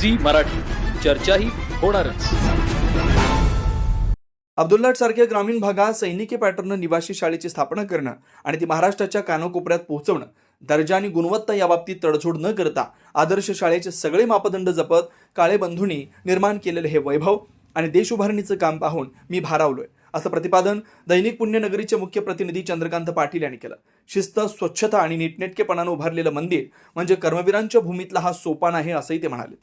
Zee Marathi. चर्चाही होणारच. अब्दुल्लाट सारख्या ग्रामीण भागात सैनिकी पॅटर्न निवासी शाळेची स्थापना करणं आणि ती महाराष्ट्राच्या कानाकोपऱ्यात पोहोचवणं दर्जा आणि गुणवत्ता याबाबतीत तडजोड न करता आदर्श शाळेचे सगळे मापदंड जपत काळे बंधूंनी निर्माण केलेले हे वैभव आणि देश उभारणीचं काम पाहून मी भारावलोय असं प्रतिपादन दैनिक पुण्यनगरीचे मुख्य प्रतिनिधी चंद्रकांत पाटील यांनी केलं. शिस्त स्वच्छता आणि नीटनेटकेपणानं उभारलेलं मंदिर म्हणजे कर्मवीरांच्या भूमीतला हा सोपान आहे असंही ते म्हणाले.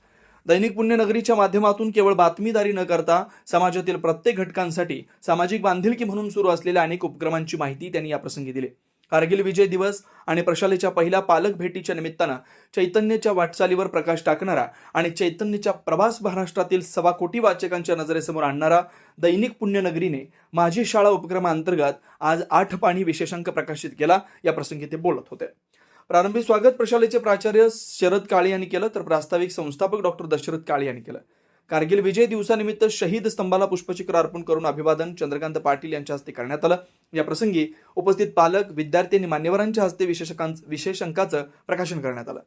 दैनिक पुण्यनगरीच्या माध्यमातून केवळ बातमीदारी न करता समाजातील प्रत्येक घटकांसाठी सामाजिक बांधिलकी म्हणून सुरू असलेल्या अनेक उपक्रमांची माहिती त्यांनी याप्रसंगी दिली. कारगिल विजय दिवस आणि प्रशालेच्या पहिल्या पालक भेटीच्या निमित्तानं चैतन्याच्या वाटचालीवर प्रकाश टाकणारा आणि चैतन्याच्या प्रवास महाराष्ट्रातील सव्वा कोटी वाचकांच्या नजरेसमोर आणणारा दैनिक पुण्यनगरीने माझी शाळा उपक्रमाअंतर्गत आज आठ पाणी विशेषांक प्रकाशित केला. या प्रसंगी ते बोलत होते. प्रारंभी स्वागत प्रशालेचे प्राचार्य शरद काळे यांनी केलं तर प्रास्ताविक संस्थापक डॉक्टर दशरथ काळे यांनी केलं. कारगिल विजय दिवसानिमित्त शहीद स्तंभाला पुष्पचक्र अर्पण करून अभिवादन चंद्रकांत पाटील यांच्या हस्ते करण्यात आलं. या प्रसंगी उपस्थित पालक विद्यार्थी आणि मान्यवरांच्या हस्ते विशेषकां विशेषांकाचं प्रकाशन करण्यात आलं.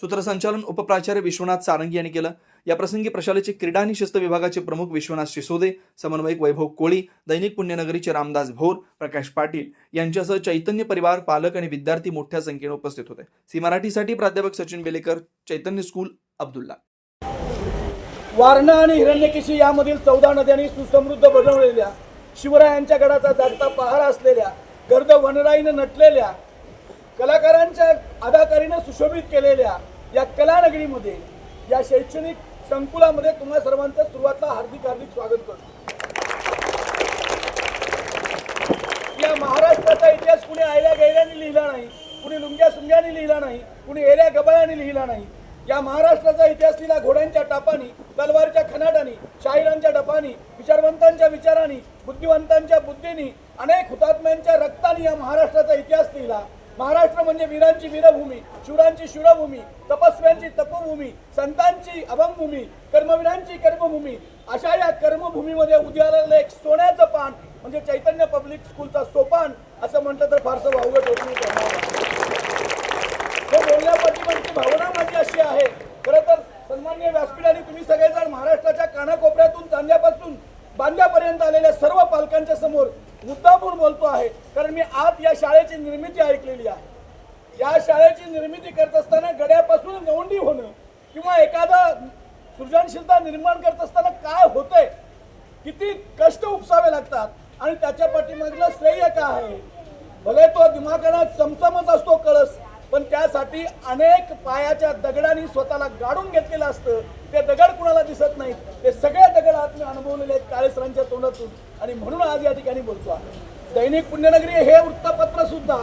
सूत्रसंचालन उपप्राचार्य विश्वनाथ सारंगी यांनी केलं. या प्रसंगी प्रशालेचे क्रीडा आणि शिस्त विभागाचे प्रमुख विश्वनाथ शिसोदे समन्वयक वैभव कोळी दैनिक पुण्यनगरीचे रामदास भोर प्रकाश पाटील यांच्यासह चैतन्य परिवार पालक आणि विद्यार्थी मोठ्या संख्येने उपस्थित होते. सी मराठीसाठी प्राध्यापक सचिन बेलेकर चैतन्य स्कूल अब्दुल्ला. वारणा आणि हिरण्यकेशी यामधील चौदा नद्यांनी सुसमृद्ध बनवलेल्या शिवरायांच्या गडाचा जागता पहाड असलेल्या गर्द वनराईनं नटलेल्या कलाकारांच्या अदाकारीनं सुशोभित केलेल्या या कलानगरीमध्ये या शैक्षणिक संकुलामध्ये तुम्हा सर्वांचं सुरुवातला हार्दिक हार्दिक स्वागत करतो. या महाराष्ट्राचा इतिहास कुणी आयल्या गैऱ्याने लिहिला नाही कुणी लुंग्या सुंग्याने लिहिला नाही कुणी एऱ्या गबाळ्याने लिहिला नाही. या महाराष्ट्राचा इतिहास लिहिला घोड्यांच्या टापानी तलवारच्या खनाटानी शाहिरांच्या डपानी विचारवंतांच्या विचारांनी बुद्धिवंतांच्या बुद्धीनी अनेक हुतात्म्यांच्या रक्तानी या महाराष्ट्राचा इतिहास लिहिला. महाराष्ट्र म्हणजे वीरांची वीरभूमी शूरांची शूरभूमी तपस्व्यांची तपभूमी संतांची अभंगभूमी कर्मवीरांची कर्मभूमी. अशा या कर्मभूमीमध्ये उद्याला एक सोन्याचं पान म्हणजे चैतन्य पब्लिक स्कूलचा सोपान असं म्हटलं तर फारसं वावगट होत नाही करणार भावना माझी अशी आहे. खरं तर सन्मान्य व्यासपीठ आणि तुम्ही सगळेजण महाराष्ट्राच्या कानाकोपऱ्यातून चांद्यापासून बांद्यापर्यंत आलेल्या सर्व पालकांच्या समोर मुद्दामून बोलतो आहे. कारण मी आज या शाळेची निर्मिती ऐकलेली आहे. या शाळेची निर्मिती करत असताना गड्यापासून गवंडी होणं किंवा एखादा सृजनशीलता निर्माण करत असताना काय होतंय? किती कष्ट उपसावे लागतात आणि त्याच्या पाठीमागलं श्रेय काय आहे? भले तो दिमागाना चमचमत असतो कळस पण त्यासाठी अनेक पायाच्या दगडांनी स्वतःला गाडून घेतलेलं असतं. ते दगड कुणाला दिसत नाहीत. ते सगळे दगड आज अनुभवलेले आहेत काळेसरांच्या तोंडातून. आणि म्हणून आज या ठिकाणी बोलतो आहे. दैनिक पुण्यनगरी हे वृत्तपत्र सुद्धा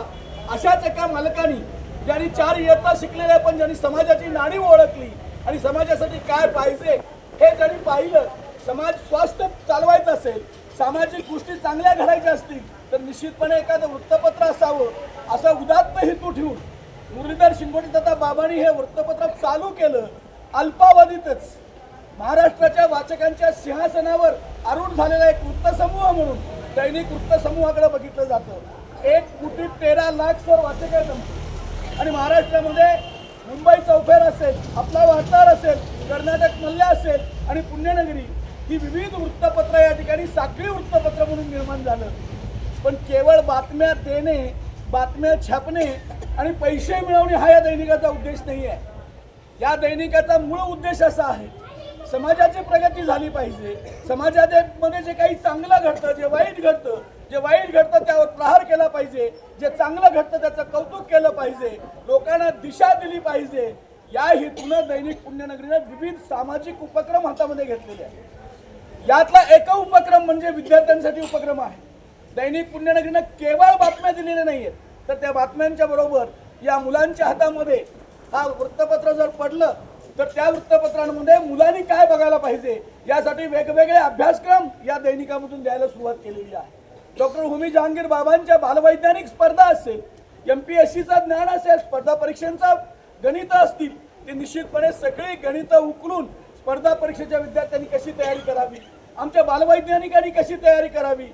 अशाच एका मालकानी ज्यांनी चार इयत्ता शिकलेल्या पण ज्यांनी समाजाची नाणी ओळखली आणि समाजासाठी काय पाहिजे हे ज्यांनी पाहिलं समाज स्वास्थ्य चालवायचं असेल सामाजिक गोष्टी चांगल्या घडायच्या असतील तर निश्चितपणे एखादं वृत्तपत्र असावं असा उदात्त हेतू ठेवून मुरलीधर शिंगोटी तथा बाबांनी हे वृत्तपत्र चालू केलं अल्पावधीतच. महाराष्ट्राच्या वाचकांच्या सिंहासनावर आरूढ झालेला एक वृत्तसमूह म्हणून दैनिक वृत्तसमूहाकडे बघितलं जातं. एक कोटी तेरा लाख सर वाचक आणि महाराष्ट्रामध्ये मुंबई चौफेर असेल आपला वार्ताहर असेल कर्नाटक मल्ल्या असेल आणि पुण्यनगरी ही विविध वृत्तपत्र या ठिकाणी साखळी वृत्तपत्र म्हणून निर्माण झालं. पण केवळ बातम्या देणे बातम्या छापणे आणि पैसे मिळवणे हा या दैनिकाचा उद्देश नाही आहे या दैनिकाचा मूळ उद्देश असा आहे समाजाची प्रगती झाली पाहिजे. समाजामध्ये जे काही चांगलं घडतं जे वाईट घडतं जे वाईट घडतं त्यावर प्रहार केला पाहिजे. जे चांगलं घडतं त्याचं कौतुक केलं पाहिजे. लोकांना दिशा दिली पाहिजे. या हेतूनं दैनिक पुण्यनगरीनं विविध सामाजिक उपक्रम हातामध्ये घेतलेले आहेत. यातला एक उपक्रम म्हणजे विद्यार्थ्यांसाठी उपक्रम आहे. दैनिक पुण्यनगरीनं केवळ बातम्या दिलेल्या नाही आहेत तर त्या बातम्यांच्या बरोबर या मुलांच्या हातामध्ये हा वृत्तपत्र जर पडलं तर त्या वृत्तपत्रांमध्ये मुलांनी काय बघायला पाहिजे यासाठी वेगवेगळे अभ्यासक्रम या दैनिकामधून द्यायला सुरुवात केलेली आहे. डॉक्टर हुमी जहांगीर बाबांच्या बालवैज्ञानिक स्पर्धा असेल एम पी एस सीचा ज्ञान असेल स्पर्धा परीक्षांचा गणित असतील ते निश्चितपणे सगळी गणितं उकलून स्पर्धा परीक्षेच्या विद्यार्थ्यांनी कशी तयारी करावी आमच्या बालवैज्ञानिकांनी कशी तयारी करावी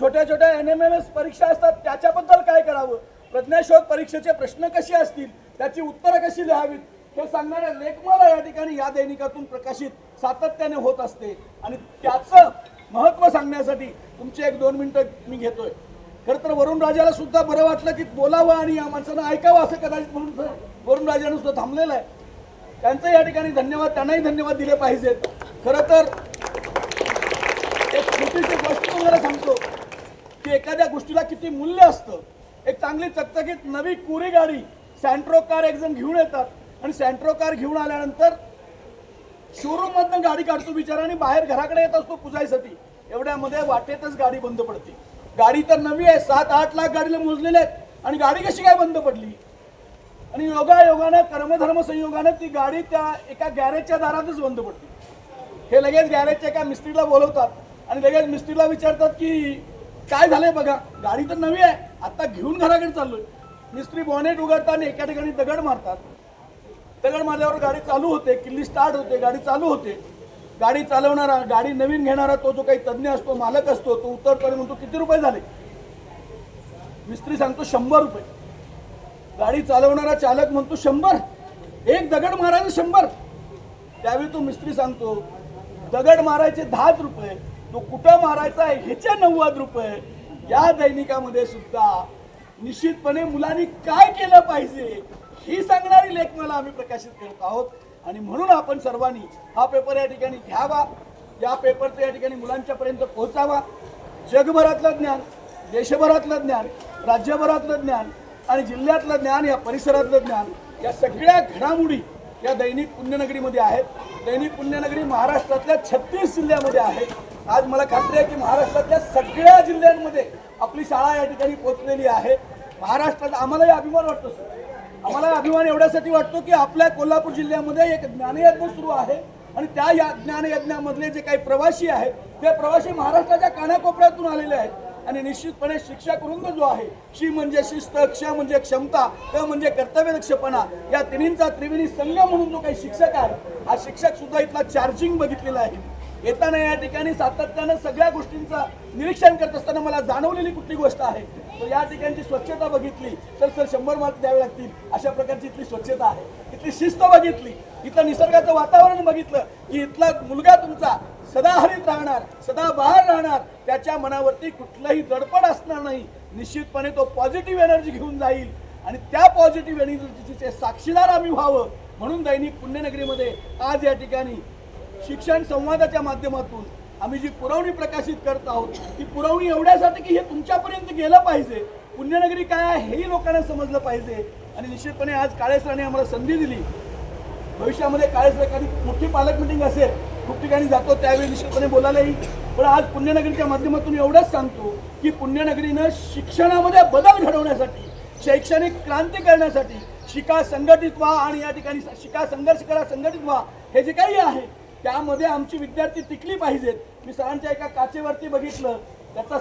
छोट्या छोट्या एन एम एम एस परीक्षा असतात त्याच्याबद्दल काय करावं प्रज्ञाशोध परीक्षेचे प्रश्न कसे असतील त्याची उत्तरं कशी लिहावीत हे सांगणाऱ्या लेखमाला या ठिकाणी या दैनिकातून प्रकाशित सातत्याने होत असते. आणि त्याचं महत्त्व सांगण्यासाठी तुमचे एक दोन मिनिटं मी घेतोय. खरं तर वरुण राजाला सुद्धा बरं वाटलं की बोलावं आणि या माणसानं ऐकावं असं कदाचित म्हणून वरुण राजानं सुद्धा थांबलेलं आहे. त्यांचं या ठिकाणी धन्यवाद त्यांनाही धन्यवाद दिले पाहिजेत. खरं तर एक छोटीशी गोष्ट वगैरे सांगतो की एखाद्या गोष्टीला किती मूल्य असतं. एक चांगली चकचकीत नवी कुरी गाडी सँट्रो कार एक जण घेऊन येतात. आणि सँट्रो कार घेऊन आल्यानंतर शोरूम मधनं गाडी काढतो बिचारा आणि बाहेर घराकडे येत असतो पुजायसाठी. एवढ्यामध्ये वाटेतच गाडी बंद पडते. गाडी तर नवी आहे सात आठ लाख गाडीला मोजलेले आहेत. आणि गाडी कशी काय बंद पडली? आणि योगायोगानं कर्मधर्म संयोगानं ती गाडी त्या एका गॅरेजच्या दारातच बंद पडते. हे लगेच गॅरेजच्या एका मिस्त्रीला बोलवतात आणि लगेच मिस्त्रीला विचारतात की काय झालंय बघा? गाडी तर नवी आहे. आता घेऊन घराकडे चाललोय. मिस्त्री बॉनेट उघडतात आणि एका ठिकाणी दगड मारतात. दगड मारल्यावर गाडी चालू होते किल्ली स्टार्ट होते गाडी चालू होते. गाडी चालवणारा गाडी नवीन घेणारा तो जो काही तज्ज्ञ असतो मालक असतो तो उतरतो आणि म्हणतो किती रुपये झाले? मिस्त्री सांगतो शंभर रुपये. गाडी चालवणारा चालक म्हणतो शंभर. एक दगड मारायचं शंभर. त्यावेळी तो मिस्त्री सांगतो दगड मारायचे दहाच रुपये तो कुठं मारायचा आहे ह्याचे नव्वद रुपये. या दैनिकामध्ये सुद्धा निश्चितपणे मुलांनी काय केलं पाहिजे? ही सांगणारी लेखमाला आम्ही प्रकाशित करत आहोत. आणि म्हणून आपण सर्वांनी हा पेपर या ठिकाणी घ्यावा. या पेपरचं या ठिकाणी मुलांच्यापर्यंत पोहोचावा. जगभरातलं ज्ञान देशभरातलं ज्ञान राज्यभरातलं ज्ञान आणि जिल्ह्यातलं ज्ञान या परिसरातलं ज्ञान या सगळ्या घडामोडी या दैनिक पुण्यनगरीमध्ये आहेत. दैनिक पुण्यनगरी महाराष्ट्रातल्या छत्तीस जिल्ह्यामध्ये आहे आज मला खात्री आहे की महाराष्ट्रातल्या सगळ्या जिल्ह्यांमध्ये आपली शाळा या ठिकाणी पोहोचलेली आहे. महाराष्ट्रात आम्हालाही अभिमान वाटतो सर. आम्हाला अभिमान एवढ्यासाठी वाटतो की आपल्या कोल्हापूर जिल्ह्यामध्ये एक ज्ञानयज्ञ सुरू आहे आणि त्या या ज्ञानयज्ञामधले जे काही प्रवासी आहेत ते प्रवासी महाराष्ट्राच्या कानाकोपऱ्यातून आलेले आहेत. आणि निश्चितपणे शिक्षक वृंद जो आहे शी म्हणजे शिस्त क्ष म्हणजे क्षमता क म्हणजे कर्तव्यदक्षपणा या तिन्हींचा त्रिवेणी संघ म्हणून जो काही शिक्षक आहे हा शिक्षक सुद्धा इथला चार्जिंग बघितलेला आहे. येताना या ठिकाणी सातत्यानं सगळ्या गोष्टींचं निरीक्षण करत असताना मला जाणवलेली कुठली गोष्ट आहे? तर या ठिकाणची स्वच्छता बघितली तर सर शंभर मार्क द्यावे लागतील अशा प्रकारची इथली स्वच्छता आहे. इथली शिस्त बघितली इथलं निसर्गाचं वातावरण बघितलं की इथला मुलगा तुमचा सदाहरित राहणार सदा बहार राहणार त्याच्या मनावरती कुठलंही दडपण असणार नाही. निश्चितपणे तो पॉझिटिव्ह एनर्जी घेऊन जाईल. आणि त्या पॉझिटिव्ह एनर्जीचे साक्षीदार आम्ही व्हावं म्हणून दैनिक पुण्यनगरीमध्ये आज या ठिकाणी शिक्षण संवादाच्या माध्यमातून आम्ही जी पुरवणी प्रकाशित करत आहोत ती पुरवणी एवढ्यासाठी की हे तुमच्यापर्यंत गेलं पाहिजे. पुण्यनगरी काय आहे हेही लोकांना समजलं पाहिजे. आणि निश्चितपणे आज काळेसराने आम्हाला संधी दिली. भविष्यामध्ये काळेसर एखादी मोठी पालक मिटिंग असेल खूप ठिकाणी जातो त्यावेळी निश्चितपणे बोलायला येईल पण आज पुण्यनगरीच्या माध्यमातून एवढंच सांगतो की पुण्यनगरीनं शिक्षणामध्ये बदल घडवण्यासाठी शैक्षणिक क्रांती करण्यासाठी शिका संघटित व्हा आणि या ठिकाणी शिका संघर्ष करा संघटित व्हा हे जे काही आहे त्यामध्ये आमची विद्यार्थी टिकली पाहिजेत. मी सरांच्या एका काचेवरती बघितलं. त्याचा